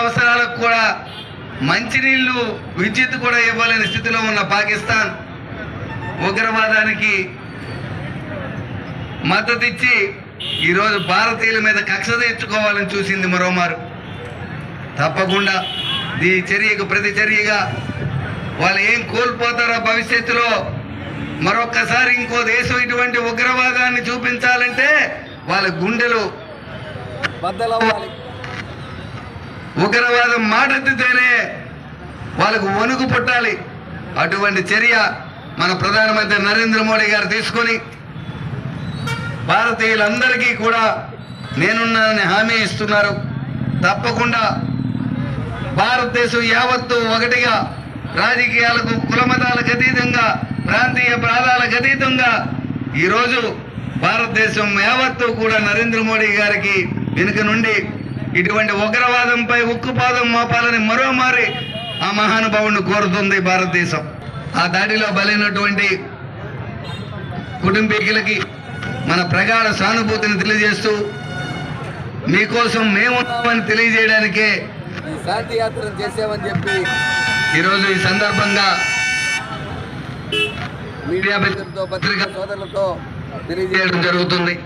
అవసరాలకు కూడా మంచినీళ్ళు విద్యుత్ కూడా ఇవ్వలేని స్థితిలో ఉన్న పాకిస్తాన్ ఉగ్రవాదానికి మద్దతిచ్చి ఈరోజు భారతీయుల మీద కక్ష తెచ్చుకోవాలని చూసింది మరోమారు. తప్పకుండా ఈ చర్యకు ప్రతి చర్యగా వాళ్ళు ఏం కోల్పోతారో భవిష్యత్తులో మరొక్కసారి ఇంకో దేశం ఇటువంటి ఉగ్రవాదాన్ని చూపించాలంటే వాళ్ళ గుండెలు బద్దలవ్వాలి. ఉగ్రవాదం మాటెత్తితేనే వాళ్ళకు వణుకు పుట్టాలి. అటువంటి చర్య మన ప్రధానమంత్రి నరేంద్ర మోడీ గారు తీసుకొని భారతీయులందరికీ కూడా నేనున్నానని హామీ ఇస్తున్నారు. తప్పకుండా భారతదేశం యావత్తు ఒకటిగా రాజకీయాలకు కులమతాలకు అతీతంగా ప్రాంతీయ ప్రాంతాలకు అతీతంగా ఈరోజు భారతదేశం యావత్తు కూడా నరేంద్ర మోడీ గారికి వెనుక నుండి ఇటువంటి ఉగ్రవాదంపై ఉక్కుపాదం మోపాలని మరోమారి ఆ మహానుభావుని కోరుతుంది భారతదేశం. ఆ దాడిలో బలైనటువంటి కుటుంబీకులకి మన ప్రగాఢ సానుభూతిని తెలియజేస్తూ మీకోసం మేమున్నామని తెలియజేయడానికే శాంతి చేసామని చెప్పి ఈరోజు ఈ సందర్భంగా మీడియా మిత్రులతో పత్రికా సోదరులతో తెలియజేయడం జరుగుతుంది.